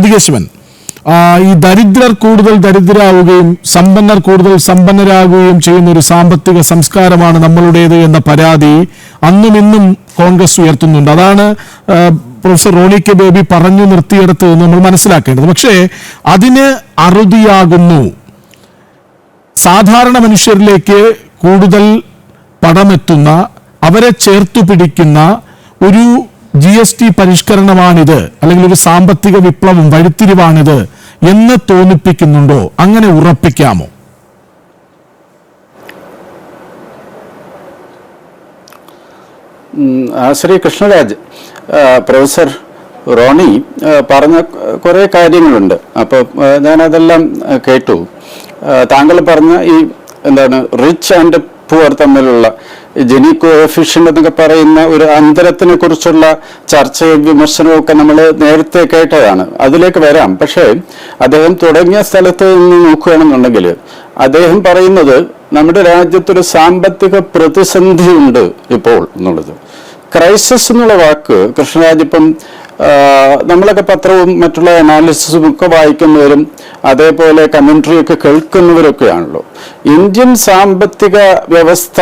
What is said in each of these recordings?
ആദികേശവൻ ആ, ഈ ദരിദ്രർ കൂടുതൽ ദരിദ്രരാവുകയും സമ്പന്നർ കൂടുതൽ സമ്പന്നരാകുകയും ചെയ്യുന്ന ഒരു സാമ്പത്തിക സംസ്കാരമാണ് നമ്മളുടേത് എന്ന പരാതി അന്നും ഇന്നും കോൺഗ്രസ് ഉയർത്തുന്നുണ്ട്. അതാണ് പ്രൊഫസർ റോണി കെ. ബേബി പറഞ്ഞു നിർത്തിയെടുത്ത് നമ്മൾ മനസ്സിലാക്കേണ്ടത്. പക്ഷേ അതിന് അറുതിയാകുന്നു. സാധാരണ മനുഷ്യരിലേക്ക് കൂടുതൽ പടമെത്തുന്ന അവരെ ചേർത്തു പിടിക്കുന്ന ഒരു ജി എസ് ടി പരിഷ്കരണമാണിത് അല്ലെങ്കിൽ ഒരു സാമ്പത്തിക വിപ്ലവം വഴിത്തിരിവാണിത് എന്ന് തോന്നിപ്പിക്കുന്നുണ്ടോ? അങ്ങനെ ഉറപ്പിക്കാമോ? ശ്രീ കൃഷ്ണരാജ് പ്രൊഫസർ റോണി പറഞ്ഞ കുറേ കാര്യങ്ങളുണ്ട്. അപ്പോൾ ഞാനതെല്ലാം കേട്ടു. താങ്കൾ പറഞ്ഞ ഈ എന്താണ് റിച്ച് ആൻഡ് പുവർ തമ്മിലുള്ള ജെനി കോഫിഷ്യൻ എന്നൊക്കെ പറയുന്ന ഒരു അന്തരത്തിനെ കുറിച്ചുള്ള ചർച്ചയും വിമർശനവും ഒക്കെ നമ്മൾ നേരത്തെ കേട്ടതാണ്. അതിലേക്ക് വരാം. പക്ഷേ അദ്ദേഹം തുടങ്ങിയ സ്ഥലത്ത് നിന്ന് നോക്കുകയാണെന്നുണ്ടെങ്കിൽ അദ്ദേഹം പറയുന്നത് നമ്മുടെ രാജ്യത്തൊരു സാമ്പത്തിക പ്രതിസന്ധിയുണ്ട് ഇപ്പോൾ എന്നുള്ളത്. ക്രൈസിസ് എന്നുള്ള വാക്ക് കൃഷ്ണരാജ് ഇപ്പം നമ്മളൊക്കെ പത്രവും മറ്റുള്ള അനാലിസിസും ഒക്കെ വായിക്കുന്നവരും അതേപോലെ കമൻട്രി ഒക്കെ കേൾക്കുന്നവരൊക്കെയാണല്ലോ. ഇന്ത്യൻ സാമ്പത്തിക വ്യവസ്ഥ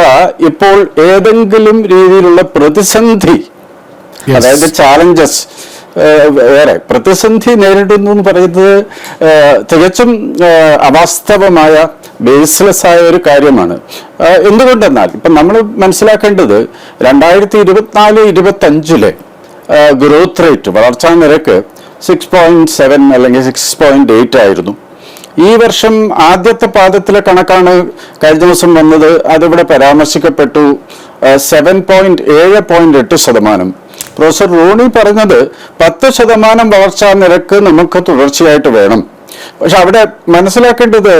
ഇപ്പോൾ ഏതെങ്കിലും രീതിയിലുള്ള പ്രതിസന്ധി അതായത് ചാലഞ്ചസ് വേറെ പ്രതിസന്ധി നേരിടുന്നു എന്ന് പറയുന്നത് തികച്ചും അവാസ്തവമായ ബേസ്ലെസ് ആയ ഒരു കാര്യമാണ്. എന്തുകൊണ്ടെന്നാൽ ഇപ്പം നമ്മൾ മനസ്സിലാക്കേണ്ടത് രണ്ടായിരത്തി ഇരുപത്തിനാല് ഇരുപത്തി അഞ്ചിലെ ഗ്രോത്ത് റേറ്റ് വളർച്ചാ നിരക്ക് സിക്സ് പോയിന്റ് സെവൻ അല്ലെങ്കിൽ സിക്സ് പോയിന്റ് എയ്റ്റ് ആയിരുന്നു. ഈ വർഷം ആദ്യത്തെ പാദത്തിലെ കണക്കാണ് കഴിഞ്ഞ ദിവസം വന്നത്. അതിവിടെ പരാമർശിക്കപ്പെട്ടു. സെവൻ പോയിന്റ് ഏഴ് പോയിന്റ് എട്ട് ശതമാനം. പ്രൊഫസർ റോണി പറഞ്ഞത് പത്ത് ശതമാനം വളർച്ചാ നിരക്ക് നമുക്ക് തുടർച്ചയായിട്ട് വേണം. പക്ഷെ അവിടെ മനസ്സിലാക്കേണ്ടത്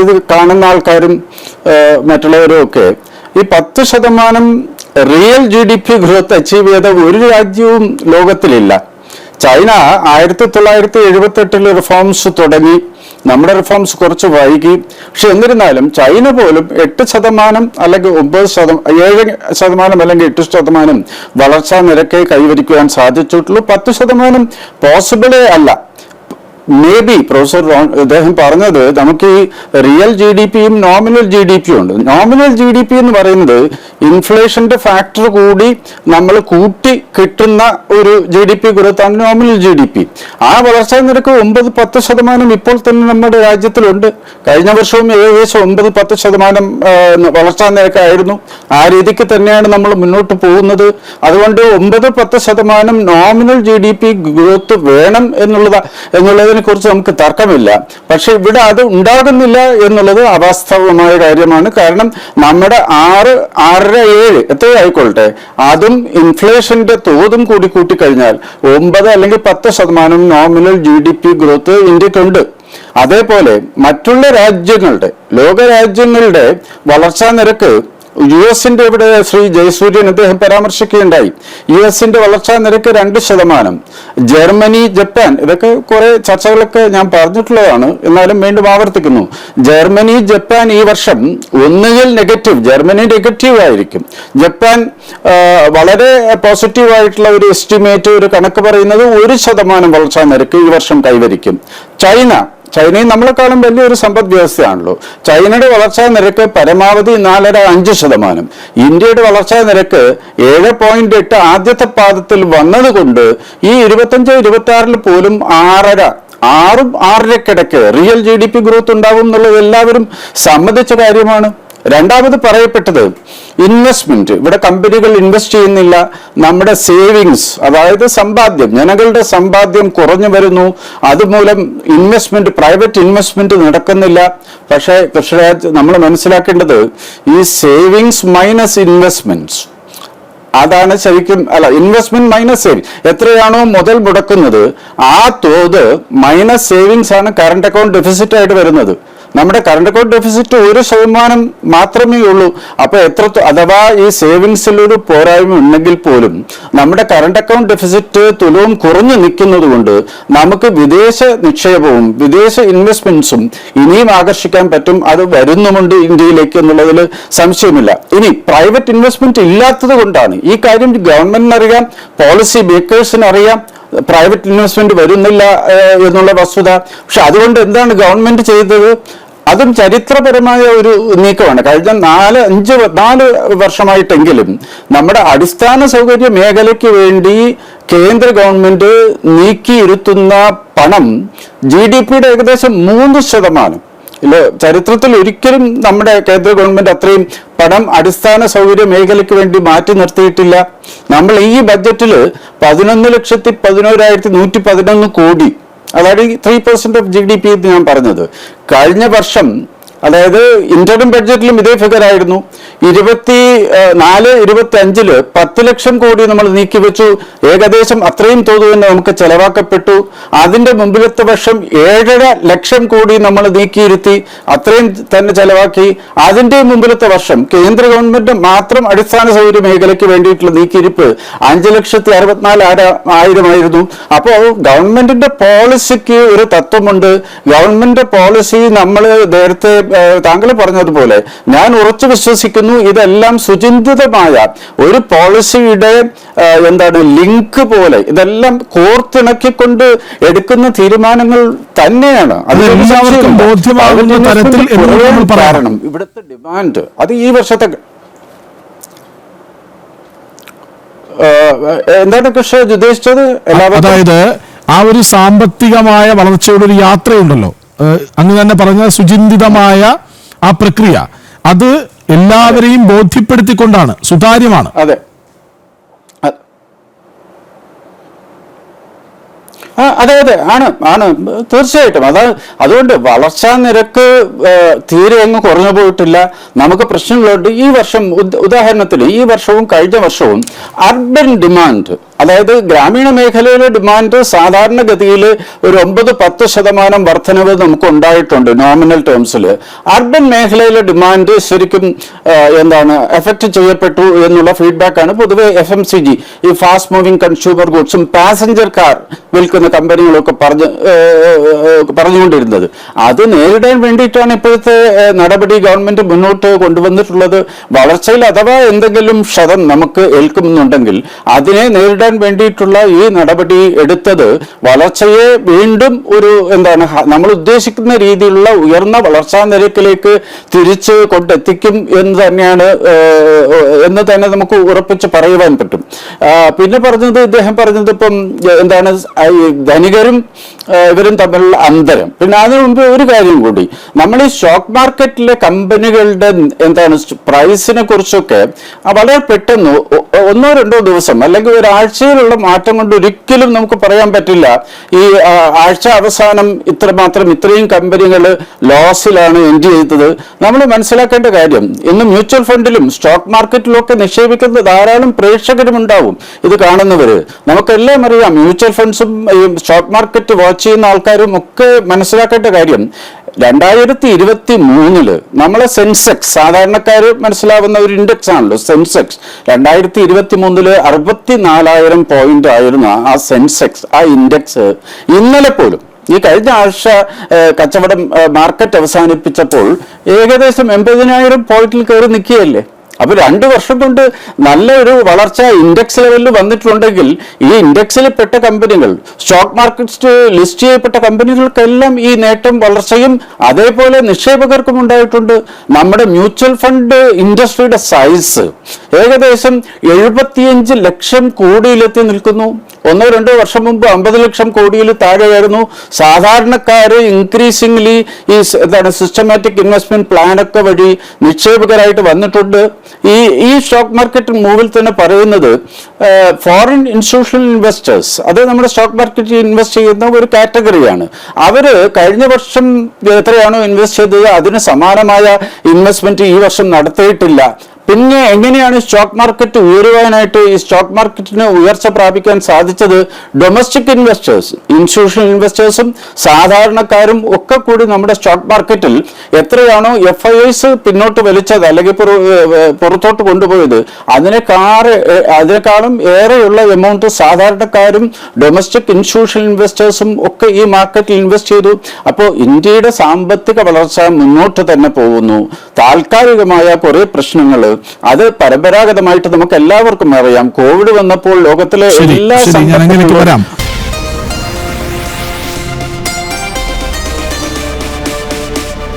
ഇത് കാണുന്ന ആൾക്കാരും മറ്റുള്ളവരും ഒക്കെ ഈ പത്ത് ശതമാനം real G D P growth achieve ചെയ്ത ഒരു രാജ്യവും ലോകത്തിലില്ല. ചൈന ആയിരത്തി തൊള്ളായിരത്തി എഴുപത്തി എട്ടിൽ റിഫോംസ് തുടങ്ങി. നമ്മുടെ റിഫോംസ് കുറച്ച് വൈകി. പക്ഷെ എന്നിരുന്നാലും ചൈന പോലും എട്ട് ശതമാനം അല്ലെങ്കിൽ ഒമ്പത് ശതമാനം ഏഴ് ശതമാനം അല്ലെങ്കിൽ എട്ട് ശതമാനം വളർച്ചാ നിരക്ക് കൈവരിക്കുവാൻ സാധിച്ചിട്ടുള്ളൂ. പത്ത് ശതമാനം പോസിബിളേ അല്ല. മേ ബി പ്രൊഫസർ റോൺ അദ്ദേഹം പറഞ്ഞത് നമുക്ക് ഈ റിയൽ ജി ഡി പിയും നോമിനൽ ജി ഡി പിയും ഉണ്ട്. നോമിനൽ ജി ഡി പി എന്ന് പറയുന്നത് ഇൻഫ്ലേഷന്റെ ഫാക്ടർ കൂടി നമ്മൾ കൂട്ടി കിട്ടുന്ന ഒരു ജി ഡി പി ഗ്രോത്താണ് നോമിനൽ ജി ഡി പി ആ വളർച്ചാ നിരക്ക് ഒമ്പത് പത്ത് ശതമാനം ഇപ്പോൾ തന്നെ നമ്മുടെ രാജ്യത്തിലുണ്ട്. കഴിഞ്ഞ വർഷവും ഏകദേശം ഒമ്പത് പത്ത് ശതമാനം വളർച്ചാ നിരക്കായിരുന്നു. ആ രീതിക്ക് തന്നെയാണ് നമ്മൾ മുന്നോട്ട് പോകുന്നത്. അതുകൊണ്ട് ഒമ്പത് പത്ത് ശതമാനം nominal G D P growth വേണം എന്നുള്ളത് എന്നുള്ളതിനെ കുറിച്ച് നമുക്ക് തർക്കമില്ല. പക്ഷെ ഇവിടെ അത് ഉണ്ടാകുന്നില്ല എന്നുള്ളത് അവാസ്തവമായ കാര്യമാണ്. കാരണം നമ്മുടെ ആറ് ആറര ഏഴ് എത്രയായിക്കൊള്ളട്ടെ അതും ഇൻഫ്ലേഷന്റെ തോതും കൂടി കൂട്ടിക്കഴിഞ്ഞാൽ ഒമ്പത് അല്ലെങ്കിൽ പത്ത് ശതമാനം nominal G D P growth ഇന്ത്യക്കുണ്ട്. അതേപോലെ മറ്റുള്ള രാജ്യങ്ങളുടെ ലോക രാജ്യങ്ങളുടെ വളർച്ചാ നിരക്ക് യു എസിന്റെ ഇവിടെ ശ്രീ ജയസൂര്യൻ അദ്ദേഹം പരാമർശിക്കുകയുണ്ടായി. യു എസിന്റെ വളർച്ചാ നിരക്ക് രണ്ട് ശതമാനം. ജർമ്മനി ജപ്പാൻ ഇതൊക്കെ കുറെ ചർച്ചകളൊക്കെ ഞാൻ പറഞ്ഞിട്ടുള്ളതാണ്. എന്നാലും വീണ്ടും ആവർത്തിക്കുന്നു. ജർമ്മനി ജപ്പാൻ ഈ വർഷം ഒന്നുകിൽ നെഗറ്റീവ് ജർമ്മനി നെഗറ്റീവ് ആയിരിക്കും. ജപ്പാൻ വളരെ പോസിറ്റീവ് ആയിട്ടുള്ള ഒരു എസ്റ്റിമേറ്റ് ഒരു കണക്ക് പറയുന്നത് ഒരു ശതമാനം വളർച്ചാ നിരക്ക് ഈ വർഷം കൈവരിക്കും. ചൈന ചൈനയും നമ്മളെക്കാളും വലിയൊരു സമ്പദ് വ്യവസ്ഥയാണല്ലോ. ചൈനയുടെ വളർച്ചാ നിരക്ക് പരമാവധി നാലര അഞ്ച് ശതമാനം. ഇന്ത്യയുടെ വളർച്ചാ നിരക്ക് ഏഴ് പോയിന്റ് എട്ട് ആദ്യത്തെ പാദത്തിൽ വന്നതുകൊണ്ട് ഈ ഇരുപത്തഞ്ച് ഇരുപത്തി ആറിൽ പോലും ആറര ആറും ആറരക്കിടയ്ക്ക് real G D P growth ഉണ്ടാവും എന്നുള്ളത് എല്ലാവരും സമ്മതിച്ച കാര്യമാണ്. രണ്ടാമത് പറയപ്പെട്ടത് ഇൻവെസ്റ്റ്മെന്റ് ഇവിടെ കമ്പനികൾ ഇൻവെസ്റ്റ് ചെയ്യുന്നില്ല. നമ്മുടെ സേവിങ്സ് അതായത് സമ്പാദ്യം ജനങ്ങളുടെ സമ്പാദ്യം കുറഞ്ഞു വരുന്നു. അതുമൂലം ഇൻവെസ്റ്റ്മെന്റ് പ്രൈവറ്റ് ഇൻവെസ്റ്റ്മെന്റ് നടക്കുന്നില്ല. പക്ഷേ കൃഷിരാജ് നമ്മൾ മനസ്സിലാക്കേണ്ടത് ഈ സേവിങ്സ് മൈനസ് ഇൻവെസ്റ്റ്മെന്റ്സ് അതാണ് ശരിക്കും അല്ല ഇൻവെസ്റ്റ്മെന്റ് മൈനസ് സേവിങ് എത്രയാണോ മുതൽ മുടക്കുന്നത് ആ തോത് മൈനസ് സേവിങ്സ് ആണ് കറണ്ട് അക്കൗണ്ട് ഡെഫിസിറ്റ് ആയിട്ട് വരുന്നത്. നമ്മുടെ കറണ്ട് അക്കൗണ്ട് ഡെഫിസിറ്റ് ഒരു ശതമാനം മാത്രമേ ഉള്ളൂ. അപ്പൊ എത്ര അഥവാ ഈ സേവിങ്സിൽ ഒരു പോരായ്മ ഉണ്ടെങ്കിൽ പോലും നമ്മുടെ കറണ്ട് അക്കൗണ്ട് ഡെഫിസിറ്റ് തുലവും കുറഞ്ഞു നിൽക്കുന്നത് കൊണ്ട് നമുക്ക് വിദേശ നിക്ഷേപവും വിദേശ ഇൻവെസ്റ്റ്മെന്റ്സും ഇനിയും ആകർഷിക്കാൻ പറ്റും. അത് വരുന്നുമുണ്ട് ഇന്ത്യയിലേക്ക് എന്നുള്ളതിൽ സംശയമില്ല. ഇനി പ്രൈവറ്റ് ഇൻവെസ്റ്റ്മെന്റ് ഇല്ലാത്തത് കൊണ്ടാണ് ഈ കാര്യം ഗവൺമെന്റിന് അറിയാം പോളിസി മേക്കേഴ്സിന് അറിയാം പ്രൈവറ്റ് ഇൻവെസ്റ്റ്മെന്റ് വരുന്നില്ല എന്നുള്ള വസ്തുത. പക്ഷെ അതുകൊണ്ട് എന്താണ് ഗവൺമെന്റ് ചെയ്തത്? അതും ചരിത്രപരമായ ഒരു നീക്കമാണ്. കഴിഞ്ഞ നാല് അഞ്ച് നാല് വർഷമായിട്ടെങ്കിലും നമ്മുടെ അടിസ്ഥാന സൗകര്യ മേഖലയ്ക്ക് വേണ്ടി കേന്ദ്ര ഗവൺമെന്റ് നീക്കിയിരുത്തുന്ന പണം ജി ഡി പിയുടെ ഏകദേശം മൂന്ന് ശതമാനം. ഇല്ല ചരിത്രത്തിൽ ഒരിക്കലും നമ്മുടെ കേന്ദ്ര ഗവൺമെന്റ് അത്രയും പണം അടിസ്ഥാന സൗകര്യ മേഖലയ്ക്ക് വേണ്ടി മാറ്റി നിർത്തിയിട്ടില്ല. നമ്മൾ ഈ ബഡ്ജറ്റിൽ പതിനൊന്ന് ലക്ഷത്തി പതിനോരായിരത്തി നൂറ്റി പതിനൊന്ന് കോടി അതായത് three percent of G D P എന്ന് ഞാൻ പറഞ്ഞത് കഴിഞ്ഞ വർഷം അതായത് ഇന്റർം ബഡ്ജറ്റിലും ഇതേ ഫിഗർ ആയിരുന്നു. ഇരുപത്തി നാല് ഇരുപത്തി അഞ്ചിൽ പത്ത് ലക്ഷം കോടി നമ്മൾ നീക്കിവെച്ചു. ഏകദേശം അത്രയും തോത് തന്നെ നമുക്ക് ചെലവാക്കപ്പെട്ടു. അതിന്റെ മുമ്പിലത്തെ വർഷം ഏഴര ലക്ഷം കോടി നമ്മൾ നീക്കിയിരുത്തി അത്രയും തന്നെ ചെലവാക്കി. അതിന്റെ മുമ്പിലത്തെ വർഷം കേന്ദ്ര ഗവൺമെന്റ് മാത്രം അടിസ്ഥാന സൗകര്യ മേഖലയ്ക്ക് വേണ്ടിയിട്ടുള്ള നീക്കിയിരിപ്പ് അഞ്ച് ലക്ഷത്തി അറുപത്തിനാല് ആയിരമായിരുന്നു. അപ്പോൾ ഗവൺമെന്റിന്റെ പോളിസിക്ക് ഒരു തത്വമുണ്ട്. ഗവൺമെന്റ് പോളിസി നമ്മൾ നേരത്തെ താങ്കൾ പറഞ്ഞതുപോലെ ഞാൻ ഉറച്ചു വിശ്വസിക്കുന്നു ഇതെല്ലാം സുചിന്തിതമായ ഒരു പോളിസിയുടെ എന്താണ് ലിങ്ക് പോലെ ഇതെല്ലാം കോർത്തിണക്കിക്കൊണ്ട് എടുക്കുന്ന തീരുമാനങ്ങൾ തന്നെയാണ്. കാരണം. ഇവിടുത്തെ ഡിമാൻഡ് അത് ഈ വർഷത്തെ എന്താണ് കൃഷി ഉദ്ദേശിച്ചത്? അതായത് ആ ഒരു സാമ്പത്തികമായ വളർച്ചയുടെ ഒരു യാത്രയുണ്ടല്ലോ. അങ്ങ് തന്നെ പറഞ്ഞ സുചിന്തിതമായ ആ പ്രക്രിയ. അത് എല്ലാവരെയും ബോധ്യപ്പെടുത്തിക്കൊണ്ടാണ് സുതാര്യമാണ്. അതെ. അതെ അതെ. ആണ് ആണ്. തീർച്ചയായിട്ടും. അത് അതുകൊണ്ട് വളർച്ചാ നിരക്ക് തീരെ അങ്ങ് കുറഞ്ഞു പോയിട്ടില്ല. നമുക്ക് പ്രശ്നങ്ങളുണ്ട്. ഈ വർഷം ഉദ- ഉദാഹരണത്തിന് ഈ വർഷവും കഴിഞ്ഞ വർഷവും അർബൻ ഡിമാൻഡ് അതായത് ഗ്രാമീണ മേഖലയിലെ ഡിമാൻഡ് സാധാരണഗതിയിൽ ഒരു ഒമ്പത് പത്ത് ശതമാനം വർധനവ് നമുക്ക് ഉണ്ടായിട്ടുണ്ട് നോമിനൽ ടേംസിൽ അർബൻ മേഖലയിലെ ഡിമാൻഡ് ശരിക്കും എന്താണ് എഫക്ട് ചെയ്യപ്പെട്ടു എന്നുള്ള ഫീഡ്ബാക്കാണ് പൊതുവെ എഫ് എം സി ജി ഈ ഫാസ്റ്റ് മൂവിംഗ് കൺസ്യൂമർ ഗുഡ്സും പാസഞ്ചർ കാർ വിൽക്കുന്ന കമ്പനികളൊക്കെ പറഞ്ഞ് പറഞ്ഞുകൊണ്ടിരുന്നത്. അത് നേരിടാൻ വേണ്ടിയിട്ടാണ് ഇപ്പോഴത്തെ നടപടി ഗവൺമെന്റ് മുന്നോട്ട് കൊണ്ടുവന്നിട്ടുള്ളത്. വളർച്ചയിൽ അഥവാ എന്തെങ്കിലും ക്ഷതം നമുക്ക് ഏൽക്കുന്നുണ്ടെങ്കിൽ അതിനെ നേരിടാൻ വേണ്ടിയിട്ടുള്ള ഈ നടപടി എടുത്തത് വളർച്ചയെ വീണ്ടും ഒരു എന്താണ് നമ്മൾ ഉദ്ദേശിക്കുന്ന രീതിയിലുള്ള ഉയർന്ന വളർച്ചാ നിരക്കിലേക്ക് തിരിച്ച് കൊണ്ടെത്തിക്കും എന്ന് തന്നെയാണ് എന്ന് തന്നെ നമുക്ക് ഉറപ്പിച്ച് പറയുവാൻ പറ്റും. പിന്നെ പറഞ്ഞത് ഇദ്ദേഹം പറഞ്ഞത് ഇപ്പം എന്താണ് ധനികരും ഇവരും തമ്മിലുള്ള അന്തരം. പിന്നെ അതിനു മുമ്പ് ഒരു കാര്യം കൂടി. നമ്മൾ ഈ സ്റ്റോക്ക് മാർക്കറ്റിലെ കമ്പനികളുടെ എന്താണ് പ്രൈസിനെ കുറിച്ചൊക്കെ വളരെ പെട്ടെന്ന് ഒന്നോ രണ്ടോ ദിവസം അല്ലെങ്കിൽ ഒരാഴ്ചയിലുള്ള മാറ്റം കൊണ്ട് ഒരിക്കലും നമുക്ക് പറയാൻ പറ്റില്ല. ഈ ആഴ്ച അവസാനം ഇത്രമാത്രം ഇത്രയും കമ്പനികൾ ലോസിലാണ് എൻഡ് ചെയ്തത്. നമ്മൾ മനസ്സിലാക്കേണ്ട കാര്യം ഇന്ന് മ്യൂച്വൽ ഫണ്ടിലും സ്റ്റോക്ക് മാർക്കറ്റിലും ഒക്കെ നിക്ഷേപിക്കുന്ന ധാരാളം പ്രേക്ഷകരും ഉണ്ടാവും ഇത് കാണുന്നവര്. നമുക്കെല്ലാം അറിയാം മ്യൂച്വൽ ഫണ്ട്സും സ്റ്റോക്ക് മാർക്കറ്റ് വാച്ച് ചെയ്യുന്ന ആൾക്കാരും ഒക്കെ മനസ്സിലാക്കേണ്ട കാര്യം രണ്ടായിരത്തി ഇരുപത്തി മൂന്നിൽ നമ്മളെ സെൻസെക്സ് സാധാരണക്കാർ മനസ്സിലാവുന്ന ഒരു ഇൻഡെക്സ് ആണല്ലോ സെൻസെക്സ്. രണ്ടായിരത്തി ഇരുപത്തി മൂന്നിൽ അറുപത്തി നാലായിരം പോയിന്റ് ആയിരുന്ന ആ സെൻസെക്സ് ആ ഇൻഡെക്സ് ഇന്നലെ പോലും ഈ കഴിഞ്ഞ ആഴ്ച കച്ചവടം മാർക്കറ്റ് അവസാനിപ്പിച്ചപ്പോൾ ഏകദേശം എൺപതിനായിരം പോയിന്റിൽ കയറി നിൽക്കുകയല്ലേ? അപ്പൊ രണ്ട് വർഷം കൊണ്ട് നല്ലൊരു വളർച്ച ഇൻഡെക്സ് ലെവലിൽ വന്നിട്ടുണ്ടെങ്കിൽ ഈ ഇൻഡെക്സിൽ പെട്ട കമ്പനികൾ സ്റ്റോക്ക് മാർക്കറ്റ് ലിസ്റ്റ് ചെയ്യപ്പെട്ട കമ്പനികൾക്കെല്ലാം ഈ നേട്ടം വളർച്ചയും അതേപോലെ നിക്ഷേപകർക്കും ഉണ്ടായിട്ടുണ്ട്. നമ്മുടെ മ്യൂച്വൽ ഫണ്ട് ഇൻഡസ്ട്രിയുടെ സൈസ് ഏകദേശം എഴുപത്തിയഞ്ച് ലക്ഷം കോടിയിലെത്തി നിൽക്കുന്നു. ഒന്നോ രണ്ടോ വർഷം മുമ്പ് അമ്പത് ലക്ഷം കോടിയിൽ താഴെയായിരുന്നു. സാധാരണക്കാര് ഇൻക്രീസിംഗ്ലി ഈ എന്താണ് സിസ്റ്റമാറ്റിക് ഇൻവെസ്റ്റ്മെന്റ് പ്ലാനൊക്കെ വഴി നിക്ഷേപകരായിട്ട് വന്നിട്ടുണ്ട്. ഈ ഈ സ്റ്റോക്ക് മാർക്കറ്റ് മൂവിൽ തന്നെ പറയുന്നത് ഫോറിൻ ഇൻസ്റ്റിറ്റ്യൂഷണൽ ഇൻവെസ്റ്റേഴ്സ് അത് നമ്മുടെ സ്റ്റോക്ക് മാർക്കറ്റിൽ ഇൻവെസ്റ്റ് ചെയ്യുന്ന ഒരു കാറ്റഗറിയാണ് അവർ കഴിഞ്ഞ വർഷം എത്രയാണോ ഇൻവെസ്റ്റ് ചെയ്തത് അതിന് സമാനമായ ഇൻവെസ്റ്റ്മെന്റ് ഈ വർഷം നടത്തിയിട്ടില്ല. പിന്നെ എങ്ങനെയാണ് സ്റ്റോക്ക് മാർക്കറ്റ് ഉയരുവാനായിട്ട് ഈ സ്റ്റോക്ക് മാർക്കറ്റിന് ഉയർച്ച പ്രാപിക്കാൻ സാധിച്ചത്? ഡൊമസ്റ്റിക് ഇൻവെസ്റ്റേഴ്സ് ഇൻസ്റ്റിറ്റ്യൂഷണൽ ഇൻവെസ്റ്റേഴ്സും സാധാരണക്കാരും ഒക്കെ കൂടി നമ്മുടെ സ്റ്റോക്ക് മാർക്കറ്റിൽ എത്രയാണോ എഫ് ഐ എസ് പിന്നോട്ട് വലിച്ചത് അല്ലെങ്കിൽ പുറത്തോട്ട് കൊണ്ടുപോയത്. അതിനേക്കാൾ അതിനേക്കാളും ഏറെയുള്ള എമൗണ്ട് സാധാരണക്കാരും ഡൊമസ്റ്റിക് ഇൻസ്റ്റിറ്റ്യൂഷണൽ ഇൻവെസ്റ്റേഴ്സും ഒക്കെ ഈ മാർക്കറ്റിൽ ഇൻവെസ്റ്റ് ചെയ്തു. അപ്പോൾ ഇന്ത്യയുടെ സാമ്പത്തിക വളർച്ച മുന്നോട്ട് തന്നെ പോകുന്നു. താൽക്കാലികമായ കുറേ പ്രശ്നങ്ങൾ അത് പരമ്പരാഗതമായിട്ട് നമുക്ക് എല്ലാവർക്കും അറിയാം. കോവിഡ് വന്നപ്പോൾ ലോകത്തിലെ എല്ലാ